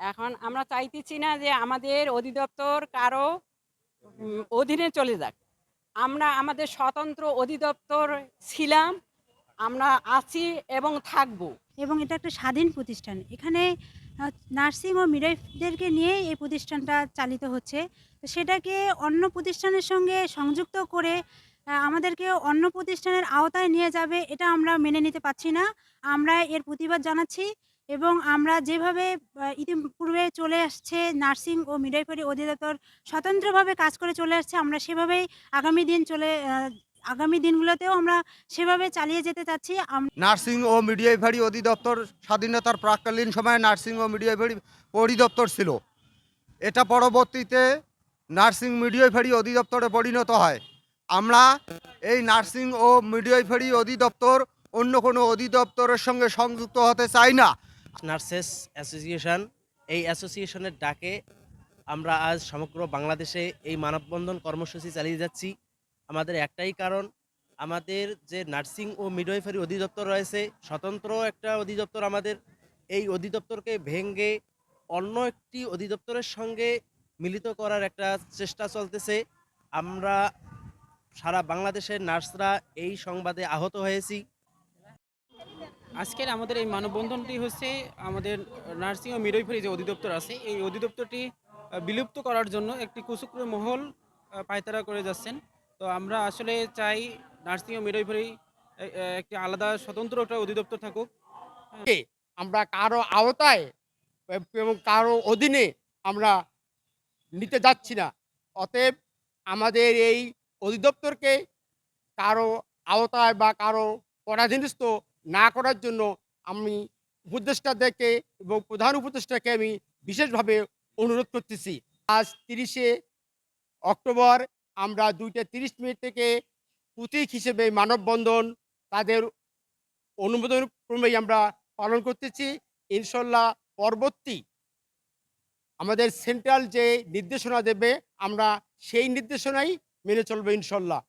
এখন আমরা চাইতেছি না যে আমাদের অধিদপ্তর কারও অধীনে চলে যাক। আমরা আমাদের স্বতন্ত্র অধিদপ্তর ছিলাম, আমরা আছি এবং থাকব। এবং এটা একটা স্বাধীন প্রতিষ্ঠান। এখানে নার্সিং ও মিডওয়াইফদেরকে নিয়ে এই প্রতিষ্ঠানটা চালিত হচ্ছে। তো সেটাকে অন্য প্রতিষ্ঠানের সঙ্গে সংযুক্ত করে আমাদেরকে অন্য প্রতিষ্ঠানের আওতায় নিয়ে যাবে, এটা আমরা মেনে নিতে পারছি না। আমরা এর প্রতিবাদ জানাচ্ছি। এবং আমরা যেভাবে ইতিপূর্বে চলে আসছে নার্সিং ও মিডওয়াইফারি অধিদপ্তর স্বতন্ত্রভাবে কাজ করে চলে আসছে, আমরা সেভাবেই আগামী দিন চলে আগামী দিনগুলোতেও আমরা সেভাবে চালিয়ে যেতে চাচ্ছি। নার্সিং ও মিডিয়াইভারি অধিদপ্তর স্বাধীনতার প্রাককালীন সময়ে নার্সিং ও মিডিয়াইভারি অধিদপ্তর ছিল। এটা পরবর্তীতে নার্সিং মিডিয়াইভারি অধিদপ্তরে পরিণত হয়। আমরা এই নার্সিং ও মিডিয়াইভারি অধিদপ্তর অন্য কোনো অধিদপ্তরের সঙ্গে সংযুক্ত হতে চাই না। নার্সেস অ্যাসোসিয়েশন, এই অ্যাসোসিয়েশনের ডাকে আমরা আজ সমগ্র বাংলাদেশে এই মানববন্ধন কর্মসূচি চালিয়ে যাচ্ছি। আমাদের একটাই কারণ, আমাদের যে নার্সিং ও মিডওয়াইফারি অধিদপ্তর রয়েছে, স্বতন্ত্র একটা অধিদপ্তর আমাদের। এই অধিদপ্তরকে ভেঙ্গে অন্য একটি অধিদপ্তরের সঙ্গে মিলিত করার একটা চেষ্টা চলতেছে। আমরা সারা বাংলাদেশের নার্সরা এই সংবাদে আহত হয়েছি। আজকের আমাদের এই মানববন্ধনটি হচ্ছে আমাদের নার্সিং ও মিডওয়াইফারি যে অধিদপ্তর আছে, এই অধিদপ্তরটি বিলুপ্ত করার জন্য একটি কুচক্র মহল পায়তারা করে যাচ্ছেন। তো আমরা আসলে চাই নার্সিং ও মিডওয়াইফারি একটি আলাদা স্বতন্ত্র একটা অধিদপ্তর থাকুক। আমরা কারও আওতায় এবং কারও অধীনে আমরা নিতে যাচ্ছি না। অতএব আমাদের এই অধিদপ্তরকে কারও আওতায় বা কারও পরাধীনস্থ না করার জন্য আমি উপদেষ্টাদেরকে এবং প্রধান উপদেষ্টাকে আমি বিশেষভাবে অনুরোধ করতেছি। আজ তিরিশে অক্টোবর আমরা দুইটা তিরিশ মিনিট থেকে প্রতীক হিসেবে মানববন্ধন তাদের অনুমোদন ক্রমেই আমরা পালন করতেছি। ইনশাল্লাহ পরবর্তী আমাদের সেন্ট্রাল যে নির্দেশনা দেবে, আমরা সেই নির্দেশনাই মেনে চলবো ইনশাল্লাহ।